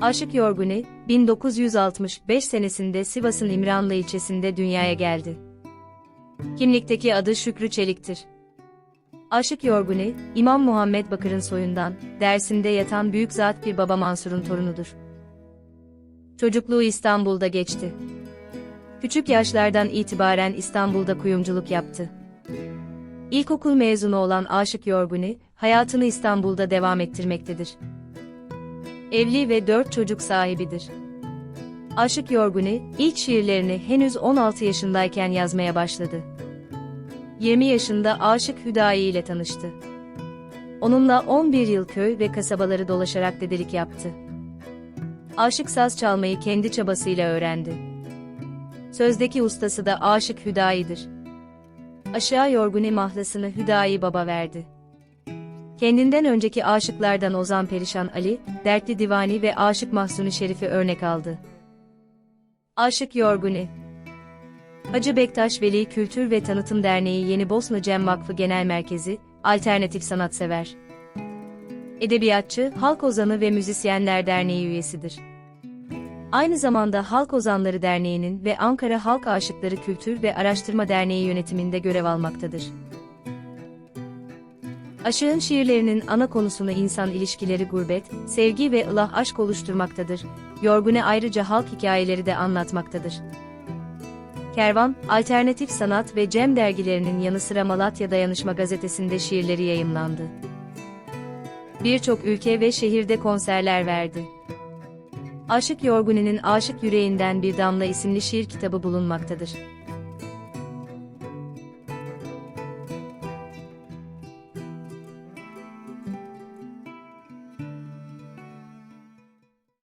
Aşık Yorguni, 1965 senesinde Sivas'ın İmranlı ilçesinde dünyaya geldi. Kimlikteki adı Şükrü Çelik'tir. Aşık Yorguni, İmam Muhammed Bakır'ın soyundan, Dersim'de yatan büyük zat bir baba Mansur'un torunudur. Çocukluğu İstanbul'da geçti. Küçük yaşlardan itibaren İstanbul'da kuyumculuk yaptı. İlkokul mezunu olan Aşık Yorguni, hayatını İstanbul'da devam ettirmektedir. Evli ve dört çocuk sahibidir. Aşık Yorguni, ilk şiirlerini henüz 16 yaşındayken yazmaya başladı. 20 yaşında Aşık Hüdayi ile tanıştı. Onunla 11 yıl köy ve kasabaları dolaşarak dedelik yaptı. Aşık saz çalmayı kendi çabasıyla öğrendi. Sözdeki ustası da Aşık Hüdayi'dir. Aşağı Yorguni mahlasını Hüdayi Baba verdi. Kendinden önceki aşıklardan Ozan Perişan Ali, Dertli Divani ve Aşık Mahsuni Şerif'i örnek aldı. Aşık Yorguni Hacı Bektaş Veli Kültür ve Tanıtım Derneği Yeni Bosna Cem Vakfı Genel Merkezi, alternatif sanatsever. Edebiyatçı, Halk Ozanı ve Müzisyenler Derneği üyesidir. Aynı zamanda Halk Ozanları Derneği'nin ve Ankara Halk Aşıkları Kültür ve Araştırma Derneği yönetiminde görev almaktadır. Aşığın şiirlerinin ana konusunu insan ilişkileri gurbet, sevgi ve ılah aşk oluşturmaktadır. Yorgune ayrıca halk hikayeleri de anlatmaktadır. Kervan, Alternatif Sanat ve Cem dergilerinin yanı sıra Malatya Dayanışma gazetesinde şiirleri yayımlandı. Birçok ülke ve şehirde konserler verdi. Aşık Yorguni'nin Aşık Yüreğinden Bir Damla isimli şiir kitabı bulunmaktadır.